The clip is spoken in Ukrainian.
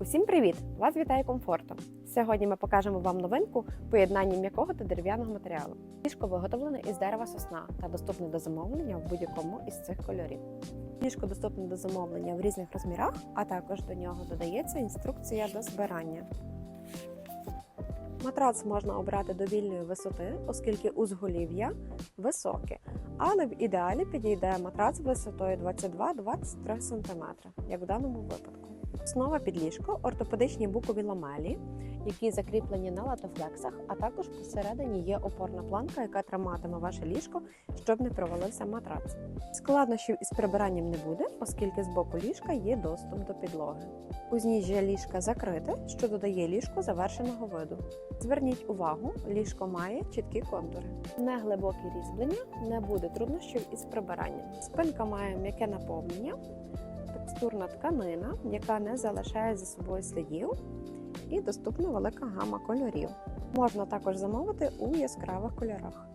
Усім привіт! Вас вітає комфорту. Сьогодні ми покажемо вам новинку поєднання м'якого та дерев'яного матеріалу. Ліжко виготовлене із дерева сосна та доступне до замовлення в будь-якому із цих кольорів. Ліжко доступне до замовлення в різних розмірах, а також до нього додається інструкція до збирання. Матрац можна обрати до вільної висоти, оскільки узголів'я високе, але в ідеалі підійде матрац висотою 22-23 см, як в даному випадку. Основа під ліжко ортопедичні букові ламелі, які закріплені на латофлексах, а також посередині є опорна планка, яка триматиме ваше ліжко, щоб не провалився матрац. Складнощів із прибиранням не буде, оскільки з боку ліжка є доступ до підлоги. Узніжжя ліжка закрите, що додає ліжку завершеного виду. Зверніть увагу, ліжко має чіткі контури. Не глибокі різьблення, не буде труднощів із прибиранням. Спинка має м'яке наповнення, текстурна тканина, яка не залишає за собою слідів, і доступна велика гама кольорів. Можна також замовити у яскравих кольорах.